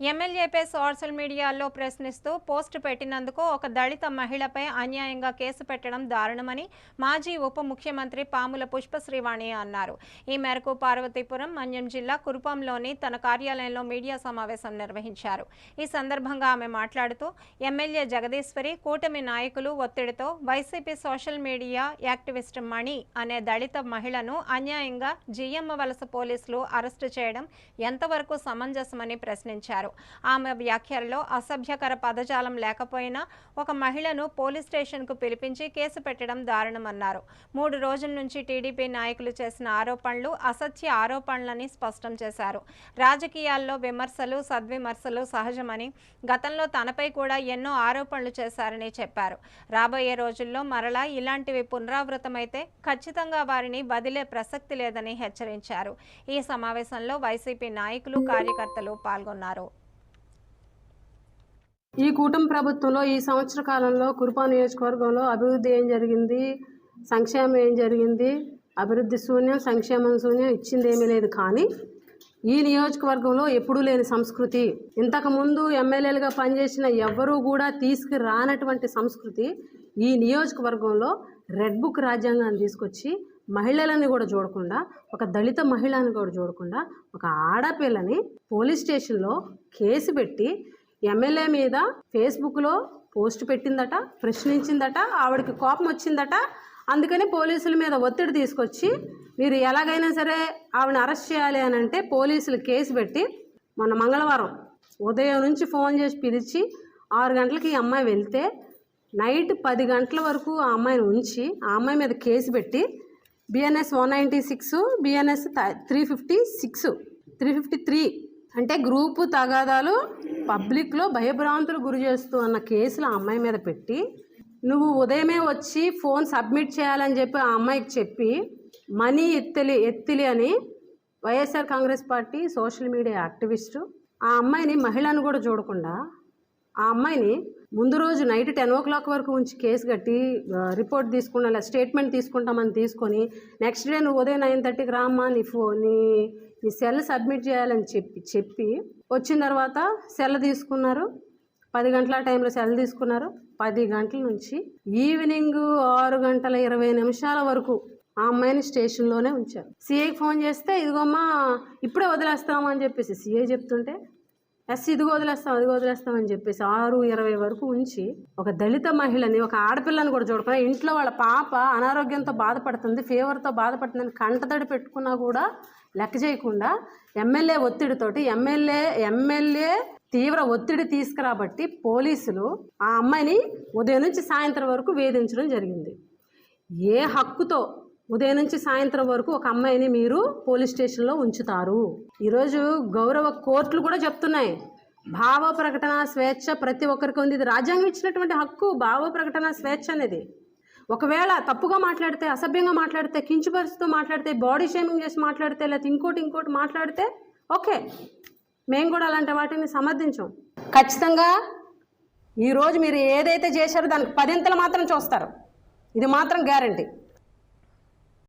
ఎమ్మెల్యేపై social మీడియాలో ప్రశ్నిస్తూ post పెట్టినందుకు ఒక దళిత మహిళపై అన్యాయంగా కేసు పెట్టడం దారుణమని మాజీ ఉప ముఖ్యమంత్రి పాముల పుష్పశ్రీవాణి అన్నారు. ఈ మేరకు పార్వతీపురం మన్యం జిల్లా కురుపంలోని తన కార్యాలయంలో మీడియా సమావేశం నిర్వహించారు. ఈ సందర్భంగా ఆమె మాట్లాడుతూ ఎమ్మెల్యే జగదీశ్వరి కూటమి నాయకులు ఒత్తిడితో YCP social media activist Mani అనే దళిత మహిళను అన్యాయంగా జిఎమ్మ వలస పోలీసులు అరెస్టు చేయడం ఎంతవరకు సమంజసమని ప్రశ్నించారు. ఆమె వ్యాఖ్యలలో అసభ్యకర పదజాలం లేకపోయినా ఒక మహిళను పోలీస్ స్టేషన్కు పిలిపించి కేసు పెట్టడం దారుణమన్నారు. మూడు రోజుల నుంచి టీడీపీ నాయకులు చేసిన ఆరోపణలు అసత్య ఆరోపణలని స్పష్టం చేశారు. రాజకీయాల్లో విమర్శలు సద్విమర్శలు సహజమని గతంలో తనపై కూడా ఎన్నో ఆరోపణలు చేశారని చెప్పారు. రాబోయే రోజుల్లో మరలా ఇలాంటివి పునరావృతమైతే ఖచ్చితంగా వారిని వదిలే ప్రసక్తి లేదని హెచ్చరించారు. ఈ సమావేశంలో వైసీపీ నాయకులు కార్యకర్తలు పాల్గొన్నారు. ఈ కూటమి ప్రభుత్వంలో ఈ సంవత్సర కాలంలో కురుపా నియోజకవర్గంలో అభివృద్ధి ఏం జరిగింది? సంక్షేమం ఏం జరిగింది? అభివృద్ధి శూన్యం సంక్షేమం శూన్యం ఇచ్చింది ఏమీ లేదు. కానీ ఈ నియోజకవర్గంలో ఎప్పుడూ లేని సంస్కృతి. ఇంతకుముందు ఎమ్మెల్యేలుగా పనిచేసిన ఎవ్వరూ కూడా తీసుకురానటువంటి సంస్కృతి ఈ నియోజకవర్గంలో రెడ్ బుక్ రాజ్యాంగాన్ని తీసుకొచ్చి మహిళలని కూడా చూడకుండా ఒక దళిత మహిళని కూడా చూడకుండా ఒక ఆడపిల్లని పోలీస్ స్టేషన్లో కేసు పెట్టి ఎమ్మెల్యే మీద ఫేస్బుక్లో పోస్ట్ పెట్టిందట ప్రశ్నించిందట ఆవిడకి కోపం వచ్చిందట. అందుకని పోలీసుల మీద ఒత్తిడి తీసుకొచ్చి మీరు ఎలాగైనా సరే ఆవిడని అరెస్ట్ చేయాలి అని అంటే పోలీసులు కేసు పెట్టి మొన్న మంగళవారం ఉదయం నుంచి ఫోన్ చేసి పిలిచి ఆరు గంటలకి ఈ అమ్మాయి వెళ్తే నైట్ పది గంటల వరకు ఆ అమ్మాయిని ఉంచి ఆ అమ్మాయి మీద కేసు పెట్టి BNS one ninety six BNS three fifty six three fifty three అంటే గ్రూపు తగాదాలు పబ్లిక్లో భయభ్రాంతులు గురి చేస్తూ అన్న కేసులు ఆ అమ్మాయి మీద పెట్టి నువ్వు ఉదయమే వచ్చి ఫోన్ సబ్మిట్ చేయాలని చెప్పి ఆ అమ్మాయికి చెప్పి మనీ ఎత్తిలి ఎత్తిలి అని YSR Congress party social media activist ఆ అమ్మాయిని మహిళను కూడా చూడకుండా ఆ అమ్మాయిని ముందు రోజు నైట్ టెన్ ఓ క్లాక్ వరకు ఉంచి కేసు కట్టి రిపోర్ట్ తీసుకున్నా లేదా స్టేట్మెంట్ తీసుకుంటామని తీసుకొని నెక్స్ట్ డే నువ్వు ఉదయం నైన్ థర్టీకి రామ్మా నీ ఫో నీ నీ సెల్ సబ్మిట్ చేయాలని చెప్పి చెప్పి వచ్చిన తర్వాత సెల్ తీసుకున్నారు. పది గంటల టైంలో సెల్ తీసుకున్నారు. పది గంటల నుంచి ఈవినింగ్ ఆరు గంటల ఇరవై నిమిషాల వరకు ఆ అమ్మాయిని స్టేషన్లోనే ఉంచారు. సిఐకి ఫోన్ చేస్తే ఇదిగోమ్మా ఇప్పుడే వదిలేస్తామని చెప్పేసి సిఐ చెప్తుంటే ఎస్ ఇది వదిలేస్తాం అది వదిలేస్తాం అని చెప్పేసి ఆరు ఇరవై వరకు ఉంచి ఒక దళిత మహిళని ఒక ఆడపిల్లని కూడా చూడకుండా ఇంట్లో వాళ్ళ పాప అనారోగ్యంతో బాధపడుతుంది ఫీవర్తో బాధపడుతుందని కంటతడి పెట్టుకున్నా కూడా లెక్క చేయకుండా ఎమ్మెల్యే ఒత్తిడితోటి ఎమ్మెల్యే ఎమ్మెల్యే తీవ్ర ఒత్తిడి తీసుకురాబట్టి పోలీసులు ఆ అమ్మాయిని ఉదయం నుంచి సాయంత్రం వరకు వేధించడం జరిగింది. ఏ హక్కుతో ఉదయం నుంచి సాయంత్రం వరకు ఒక అమ్మాయిని మీరు పోలీస్ స్టేషన్లో ఉంచుతారు. ఈరోజు గౌరవ కోర్టులు కూడా చెప్తున్నాయి. భావ ప్రకటన స్వేచ్ఛ ప్రతి ఒక్కరికి ఉంది. ఇది రాజ్యాంగం ఇచ్చినటువంటి హక్కు భావ ప్రకటన స్వేచ్ఛ అనేది. ఒకవేళ తప్పుగా మాట్లాడితే అసభ్యంగా మాట్లాడితే కించుపరుస్తూ మాట్లాడితే బాడీ షేమింగ్ చేసి మాట్లాడితే లేకపోతే ఇంకోటి ఇంకోటి మాట్లాడితే ఓకే. మేము కూడా అలాంటి వాటిని సమర్థించాం. ఖచ్చితంగా ఈరోజు మీరు ఏదైతే చేశారో దానికి పదింతలు మాత్రం చూస్తారు. ఇది మాత్రం గ్యారంటీ.